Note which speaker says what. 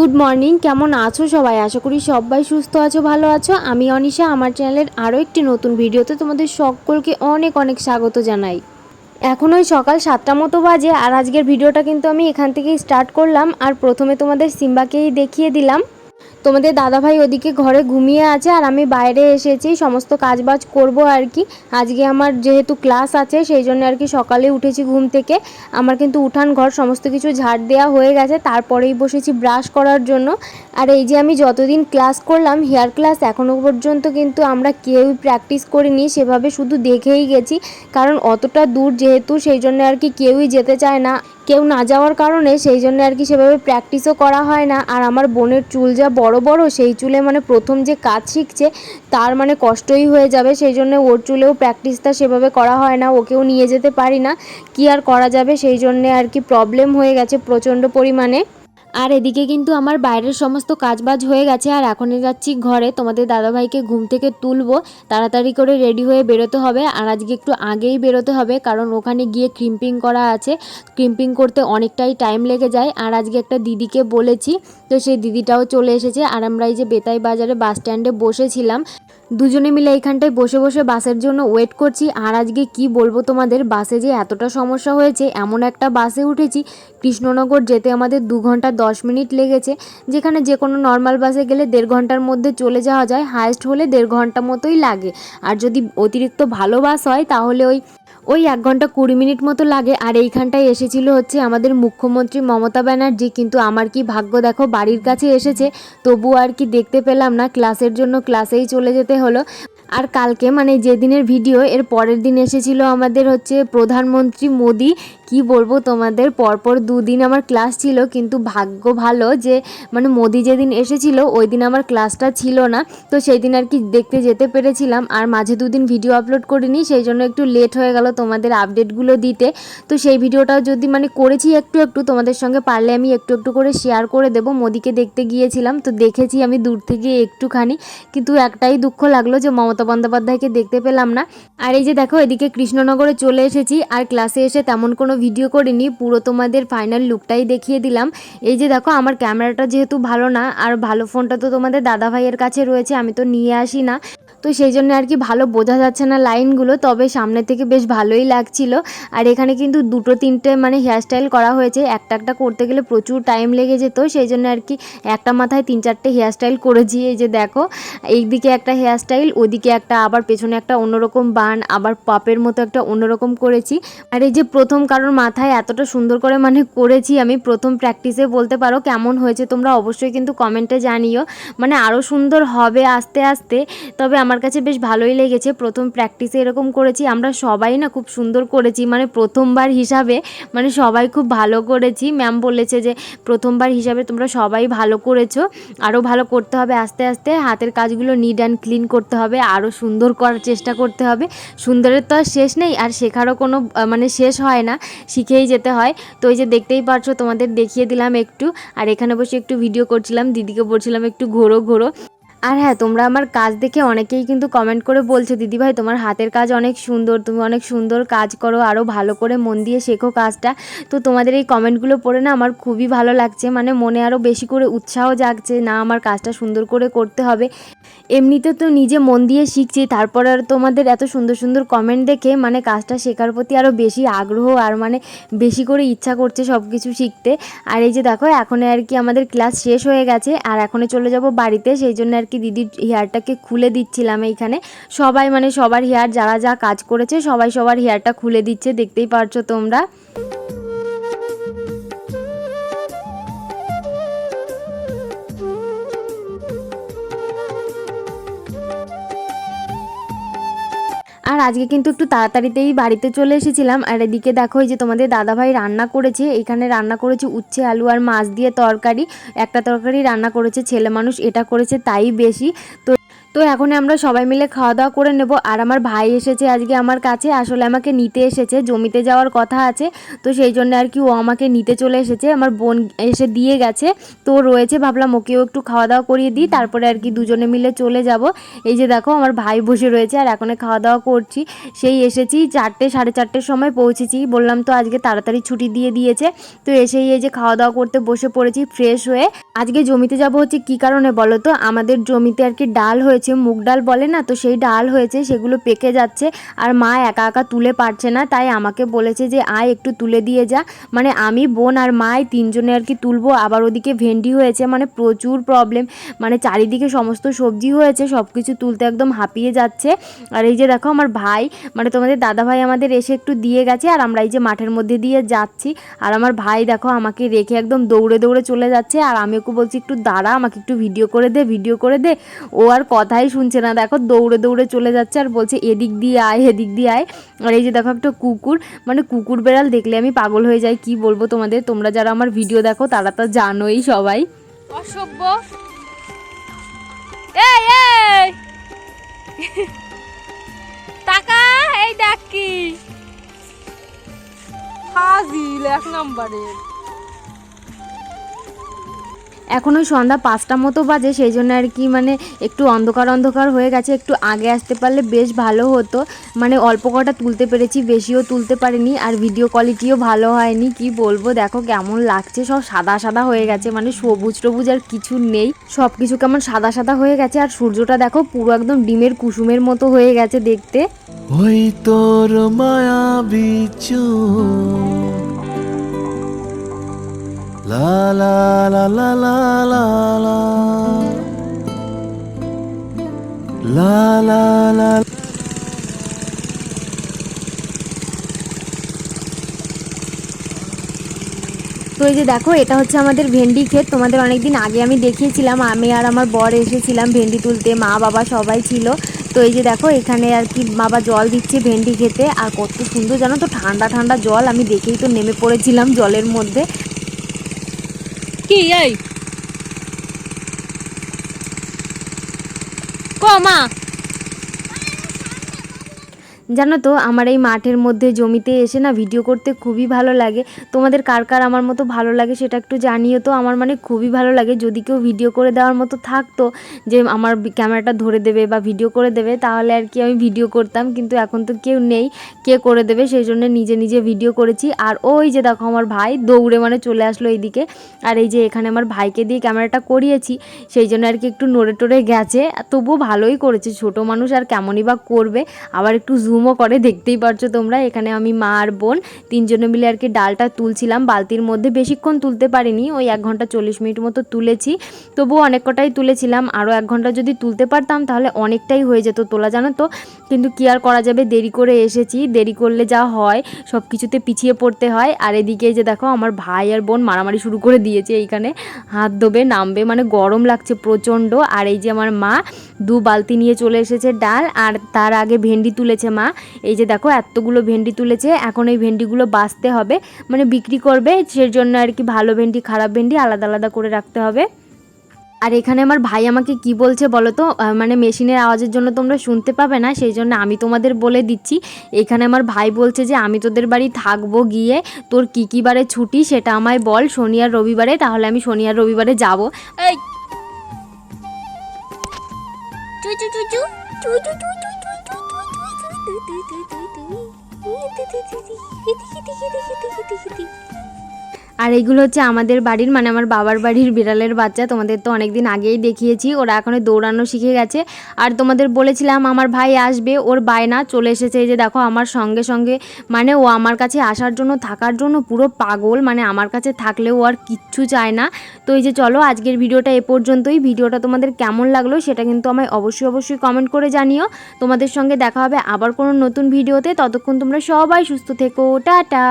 Speaker 1: Good morning, কেমন আছো সবাই? আশা করি সবাই সুস্থ আছো, ভালো আছো। আমি অনিশা, আমার চ্যানেলের আরও একটি নতুন ভিডিওতে তোমাদের সকলকে অনেক অনেক স্বাগত জানাই। এখন ওই সকাল সাতটা মতো বাজে, আর আজকের ভিডিওটা কিন্তু আমি এখান থেকেই স্টার্ট করলাম, আর প্রথমে তোমাদের সিম্বাকেই দেখিয়ে দিলাম। তোমাদের দাদাভাই ওদিকে ঘরে ঘুমিয়ে আছে আর আমি বাইরে এসেছি, সমস্ত কাজবাজ করব আর কি। আজকে আমার যেহেতু ক্লাস আছে, সেই জন্য আর কি সকালে উঠেছি ঘুম থেকে। আমার কিন্তু উঠান ঘর সমস্ত কিছু ঝাড় দেওয়া হয়ে গেছে, তারপরেই বসেছি ব্রাশ করার জন্য। আর এই যে আমি যতদিন ক্লাস করলাম, হেয়ার ক্লাস এখনও পর্যন্ত কিন্তু আমরা কেউই প্র্যাকটিস করিনি, সেভাবে শুধু দেখেই গেছি। কারণ অতটা দূর যেহেতু, সেই জন্য আর কি কেউই যেতে চায় না। কেউ না যাওয়ার কারণে সেই জন্য আর কি সেভাবে প্র্যাকটিসও করা হয় না। আর আমার বোনের চুল যা বড় বড়, সেই চুলে মানে প্রথম যে কাজ শিখছে, তার মানে কষ্টই হয়ে যাবে। সেই জন্য ওর চুলেও প্র্যাকটিসটা সেভাবে করা হয় না। ওকেও নিয়ে যেতে পারি না। কি আর করা যাবে? সেই জন্যে আর কি প্রবলেম হয়ে গেছে প্রচণ্ড পরিমাণে। আর এদিকে কিন্তু আমার বাইরের সমস্ত কাজবাজ হয়ে গেছে, আর এখনই যাচ্ছি ঘরে। তোমাদের দাদাভাইকে ঘুম থেকে তুলবো, তাড়াতাড়ি করে রেডি হয়ে বেরোতে হবে, আর আজকে একটু আগেই বেরোতে হবে, কারণ ওখানে গিয়ে ক্রিম্পিং করা আছে। ক্রিম্পিং করতে অনেকটাই টাইম লেগে যায়, আর আজকে একটা দিদিকে বলেছি, তো সেই দিদিটাও চলে এসেছে। আর আমরা এই যে বেতাই বাজারে বাস স্ট্যান্ডে বসেছিলাম দুজনে মিলে এখানটায় বসে বসে বাসের জন্য ওয়েট করছি। আর আজকে কি বলব তোমাদের? বাসে যে এতটা সমস্যা হয়েছে, এমন একটা বাসে উঠেছি, কৃষ্ণনগর যেতে আমাদের দু ঘণ্টা দশ মিনিট লেগেছে, যেখানে যে কোনো নর্মাল বাসে গেলে দেড় ঘণ্টার মধ্যে চলে যাওয়া যায় হায়েস্ট হলে দেড় ঘণ্টা মতোই লাগে। আর যদি অতিরিক্ত ভালো বাস হয়, তাহলে ওই ওই এক ঘণ্টা কুড়ি মিনিট মতো লাগে। আর এইখানটায় এসেছিল হচ্ছে আমাদের মুখ্যমন্ত্রী মমতা ব্যানার্জি। কিন্তু আমার কি ভাগ্য দেখো, বাড়ির কাছে এসেছে। তবু আর কি দেখতে পেলাম না। ক্লাসের জন্য ক্লাসেই চলে যেতে হলো। আর কালকে মানে যেদিনের ভিডিও এর পরের দিন এসেছিল আমাদের হচ্ছে প্রধানমন্ত্রী মোদি। কি বলব তোমাদের? পরপর দুদিন আমার ক্লাস ছিল, কিন্তু ভাগ্য ভালো যে মানে মোদি যেদিন এসেছিল ওই দিন আমার ক্লাসটা ছিল না। তো সেই দিন আর কি দেখতে যেতে পেরেছিলাম, আর মাঝে দুদিন ভিডিও আপলোড করিনি, সেই জন্য একটু লেট হয়ে গেল তোমাদের আপডেটগুলো দিতে। তো সেই ভিডিওটাও যদি মানে করেছি একটু একটু, তোমাদের সঙ্গে পারলে আমি একটু একটু করে শেয়ার করে দেবো। মোদিকে দেখতে গিয়েছিলাম, তো দেখেছি আমি দূর থেকে একটুখানি। কিন্তু একটাই দুঃখ লাগল যে মমতা বন্দ্যোপাধ্যায়কে দেখতে পেলাম না। আর এই যে দেখো, এদিকে কৃষ্ণনগরে চলে এসেছি, আর ক্লাসে এসে তেমন কোনো ভিডিও করিনি, পুরো তোমাদের ফাইনাল লুকটাই দেখিয়ে দিলাম। এই যে দেখো, আমার ক্যামেরাটা যেহেতু ভালো না, আর ভালো ফোনটা তো তোমাদের দাদা ভাইয়ের কাছে রয়েছে, আমি তো নিয়ে আসি না। তো সেই জন্য আর কি ভালো বোঝা যাচ্ছে না লাইনগুলো, তবে সামনে থেকে বেশ ভালোই লাগছিল। আর এখানে কিন্তু দুটো তিনটে মানে হেয়ারস্টাইল করা হয়েছে। একটা একটা করতে গেলে প্রচুর টাইম লেগে যেত, সেই জন্য আর কি একটা মাথায় তিন চারটে হেয়ারস্টাইল করেছি এই যে দেখো, এইদিকে একটা হেয়ারস্টাইল ওদিকে একটা, আবার পেছনে একটা অন্যরকম বান, আবার পাপের মতো একটা অন্যরকম করেছি। আর এই যে প্রথম কারোর মাথায় এতটা সুন্দর করে মানে করেছি আমি, প্রথম প্র্যাকটিসে বলতে পারো কেমন হয়েছে তোমরা অবশ্যই কিন্তু কমেন্টে জানিও। মানে আরও সুন্দর হবে আস্তে আস্তে, তবে আমার কাছে বেশ ভালোই লেগেছে। প্রথম প্র্যাকটিসে এরকম করেছি, আমরা সবাই না খুব সুন্দর করেছি। মানে প্রথমবার হিসাবে মানে সবাই খুব ভালো করেছি। ম্যাম বলেছে যে, প্রথমবার হিসাবে তোমরা সবাই ভালো করেছ। আরও ভালো করতে হবে আস্তে আস্তে। হাতের কাজগুলো নিড অ্যান্ড ক্লিন করতে হবে। আরও সুন্দর করার চেষ্টা করতে হবে। সুন্দরের তো আর শেষ নেই, আর শেখারও কোনো মানে শেষ হয় না। শিখেই যেতে হয়। তো এই যে দেখতেই পারছ, তোমাদের দেখিয়ে দিলাম একটু। আর এখানে বসে একটু ভিডিও করছিলাম, দিদিকে বলছিলাম একটু ঘোরো ঘোরো। আর হ্যাঁ তোমরা আমার কাজ দেখে অনেকেই কিন্তু কমেন্ট করে বলছো দিদিভাই তোমার হাতের কাজ অনেক সুন্দর, তুমি অনেক সুন্দর কাজ করো আরও ভালো করে মন দিয়ে শেখো কাজটা। তো তোমাদের এই কমেন্টগুলো পড়ে না আমার খুবই ভালো লাগছে মানে মনে আরও বেশি করে উৎসাহ জাগছে, না, আমার কাজটা সুন্দর করে করতে হবে। এমনিতে তো নিজে মন দিয়ে শিখছি, তারপর আর তোমাদের এত সুন্দর সুন্দর কমেন্ট দেখে মানে কাজটা শেখার প্রতি আরও বেশি আগ্রহ আর মানে বেশি করে ইচ্ছা করছে সব কিছু শিখতে। আর এই যে দেখো, এখন আর কি আমাদের ক্লাস শেষ হয়ে গেছে, আর এখনই চলে যাব বাড়িতে, সেই জন্য আর কি দিদির হেয়ারটাকে খুলে দিচ্ছিলাম এইখানে। সবাই মানে সবার হেয়ার যারা যা কাজ করেছে সবাই সবার হেয়ারটা খুলে দিচ্ছে, দেখতেই পারছ তোমরা। আজকে কিন্তু একটু তাড়াতাড়িতেই বাড়িতে চলে এসেছিলাম। আর এদিকে দেখো, এই যে তোমাদের দাদাভাই রান্না করেছে। এখানে রান্না করেছে উচ্ছে, আলু আর মাছ দিয়ে তরকারি। একটা তরকারি রান্না করেছে, ছেলে মানুষ এটা করেছে তাই বেশি। তো তো এখন আমরা সবাই মিলে খাওয়া দাওয়া করে নেব। আর আমার ভাই এসেছে আজকে আমার কাছে, আসলে আমাকে নিতে এসেছে, জমিতে যাওয়ার কথা আছে। তো সেই জন্য আর কি ও আমাকে নিতে চলে এসেছে। আমার বোন এসে দিয়ে গেছে, তো রয়েছে, ভাবলাম ওকেও একটু খাওয়া দাওয়া করিয়ে দিই, তারপরে আর কি দুজনে মিলে চলে যাব। এই যে দেখো, আমার ভাই বসে রয়েছে, আর এখন খাওয়া দাওয়া করছি। সেই এসেছি চারটে, সাড়ে চারটের সময় পৌঁছেছি। বললাম তো আজকে তাড়াতাড়ি ছুটি দিয়ে দিয়েছে। তো এসেই এই যে খাওয়া দাওয়া করতে বসে পড়েছি, ফ্রেশ হয়ে। আজকে জমিতে যাব হচ্ছে কি কারণে বলো তো? আমাদের জমিতে আর কি ডাল হয়েছে। মুগ ডাল বলে না? তো সেই ডাল হয়েছে, সেগুলো পেকে যাচ্ছে আর মা একা একা তুলে পারছে না। তাই আমাকে বলেছে যে, আয় একটু তুলে দিয়ে যা। মানে আমি বোন আর মাই তিনজনে আর কি তুলবো। আবার ওদিকে ভেন্ডি হয়েছে মানে প্রচুর প্রবলেম মানে চারিদিকে সমস্ত সবজি হয়েছে সব কিছু তুলতে একদম হাঁপিয়ে যাচ্ছে। আর এই যে দেখো আমার ভাই মানে তোমাদের দাদা ভাই আমাদের এসে একটু দিয়ে গেছে আর আমরা এই যে মাঠের মধ্যে দিয়ে যাচ্ছি। আর আমার ভাই দেখো আমাকে রেখে একদম দৌড়ে দৌড়ে চলে যাচ্ছে। আর আমি ওকে বলছি, একটু দাঁড়া, আমাকে একটু ভিডিও করে দে ভিডিও করে দে। ও আর কথাই শুনছে না। দেখো দৌড়ে দৌড়ে চলে যাচ্ছে আর বলছে, এদিক দিয়ে আয়, এদিক দিয়ে আয়। আর এই যে দেখো একটা কুকুর মানে কুকুর বেড়াল দেখলে আমি পাগল হয়ে যাই, কি বলব তোমাদের? তোমরা যারা আমার ভিডিও দেখো, তারা তো জানোই সবাই।
Speaker 2: অসভ্য। এই টাকা, এই দেখ কি। হাজিল এক নম্বরের।
Speaker 1: এখন ওই সন্ধ্যা পাঁচটা মতো বাজে, সেই জন্য আর কি মানে একটু অন্ধকার অন্ধকার হয়ে গেছে, একটু আগে আসতে পারলে বেশ ভালো হতো। মানে অল্প কটা তুলতে পেরেছি, বেশিও তুলতে পারিনি, আর ভিডিও কোয়ালিটিও ভালো হয়নি, কি বলব? দেখো কেমন লাগছে, সব সাদা সাদা হয়ে গেছে মানে সবুজ টবুজ আর কিছু নেই। সব কিছু কেমন সাদা সাদা হয়ে গেছে, আর সূর্যটা দেখো পুরো একদম ডিমের কুসুমের মতো হয়ে গেছে দেখতে।
Speaker 3: ওই তোর মায়া বিচু। La la la la la la la. La la la.
Speaker 1: তো এই যে দেখো, এটা হচ্ছে আমাদের ভেন্ডি ক্ষেত। তোমাদের অনেক দিন আগে আমি দেখিয়েছিলাম, আমি আর আমার বর এসেছিলাম ভেন্ডি তুলতে, মা, বাবা সবাই ছিল। তো এই যে দেখো, এখানে আর কি বাবা জল দিচ্ছে ভেন্ডি খেতে। আর কত সুন্দর জানো তো, ঠান্ডা ঠান্ডা জল, আমি দেখেই তো নেমে পড়েছিলাম জলের মধ্যে।
Speaker 2: কি এই? কমা
Speaker 1: জানো তো, আমার এই মাঠের মধ্যে জমিতে এসে না ভিডিও করতে খুবই ভালো লাগে। তোমাদের কার কার আমার মতো ভালো লাগে সেটা একটু জানিও তো। আমার মানে খুবই ভালো লাগে। যদি কেউ ভিডিও করে দেওয়ার মতো থাকতো, যে আমার ক্যামেরাটা ধরে দেবে বা ভিডিও করে দেবে, তাহলে আর কি আমি ভিডিও করতাম। কিন্তু এখন তো কেউ নেই, কে করে দেবে? সেই জন্য নিজে নিজে ভিডিও করেছি। আর ওই যে দেখো আমার ভাই দৌড়ে মানে চলে আসলো এইদিকে। আর এই যে এখানে আমার ভাইকে দিয়ে ক্যামেরাটা করিয়েছি, সেই জন্য আর কি একটু নড়ে টড়ে গেছে তবুও ভালোই করেছে। ছোট মানুষ আর কেমনই বা করবে। আবার একটু জুমও করে, দেখতেই পারছ তোমরা। এখানে আমি মা আর বোন, তিনজনে মিলে আর কি ডালটা তুলছিলাম। বালতির মধ্যে বেশিক্ষণ তুলতে পারিনি, ওই এক ঘণ্টা চল্লিশ মিনিট মতো তুলেছি। তবুও অনেক কটাই তুলেছিলাম। আরও এক ঘণ্টা যদি তুলতে পারতাম, তাহলে অনেকটাই হয়ে যেত তোলা, জানো তো? কিন্তু কি আর করা যাবে? দেরি করে এসেছি। দেরি করলে যা হয়, সব কিছুতে পিছিয়ে পড়তে হয়। আর এদিকে যে দেখো, আমার ভাই আর বোন মারামারি শুরু করে দিয়েছে এইখানে। হাত ধোবে, নামবে মানে গরম লাগছে প্রচণ্ড। আর এই যে আমার মা, দু বালতি নিয়ে চলে এসেছে ডাল, আর তার আগে ভেন্ডি তুলেছে মা। এই যে দেখো এতগুলো ভেন্ডি তুলেছে এখন এই ভেন্ডিগুলো বাছতে হবে মানে বিক্রি করবে সেই জন্য আর কি ভালো ভেন্ডি খারাপ ভেন্ডি আলাদা আলাদা করে রাখতে হবে আর এখানে আমার ভাই আমাকে কি বলছে বলো তো মানে মেশিনের আওয়াজের জন্য তোমরা শুনতে পাবে না সেই জন্য আমি তোমাদের বলে দিচ্ছি এখানে আমার ভাই বলছে যে আমি তোদের বাড়ি থাকব গিয়ে তোর কী কী বারে ছুটি সেটা আমায় বল শনি আর রবিবারে তাহলে আমি শনি আর রবিবারে যাব
Speaker 2: এই চু চু চু চু চু চু চু তুই তুই তুই তুই
Speaker 1: আর এইগুলো হচ্ছে আমাদের বাড়ির মানে আমার বাবার বাড়ির বিড়ালের বাচ্চা। তোমাদের তো অনেকদিন আগেই দেখিয়েছি, ওরা এখনও দৌড়ানো শিখে গেছে। আর তোমাদের বলেছিলাম, আমার ভাই আসবে, ওর বায়না চলে এসেছে। এই যে দেখো, আমার সঙ্গে সঙ্গে মানে ও আমার কাছে আসার জন্য, থাকার জন্য পুরো পাগল। মানে আমার কাছে থাকলেও আর কিচ্ছু চায় না। তো এই যে চলো, আজকের ভিডিওটা এ পর্যন্তই। ভিডিওটা তোমাদের কেমন লাগল সেটা কিন্তু আমায় অবশ্যই অবশ্যই কমেন্ট করে জানিও। তোমাদের সঙ্গে দেখা হবে আবার কোনো নতুন ভিডিওতে। ততক্ষণ তোমরা সবাই সুস্থ থেকো। টাটা!